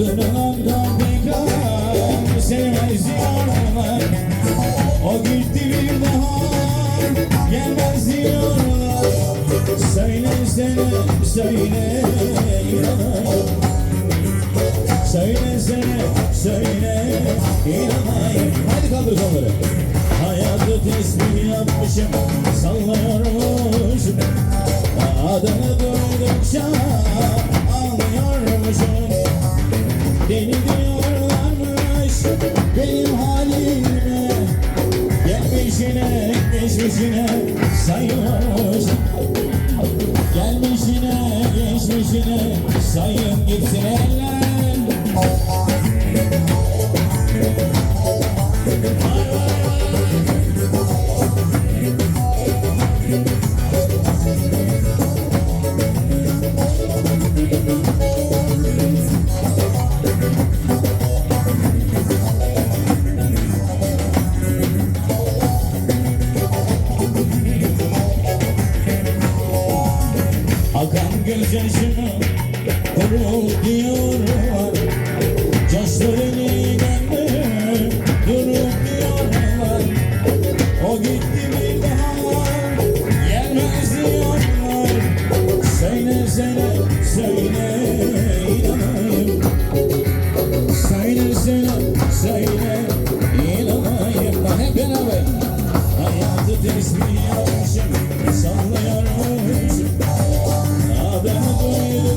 Kırılan kalbim sevmez diyorlar O gitti bir daha gelmez diyorlar Söylesene söyle inanayım Söylesene söyle inanayım Hadi kaldır kolları Hayatı tesbih yapmışım Sallıyormuşum Adını duydukça Diyorlarmış Benim halime. Gelmişine geçmişine sayıyormuşum Gelmişine geçmişine sayın gitsin eller Akan gözyaşımı kurul diyorlar Yaşlarını gönlüm durup diyorlar O gitti bir daha gelmez diyorlar Söyle söyle söyle inanayım Söyle söyle söyle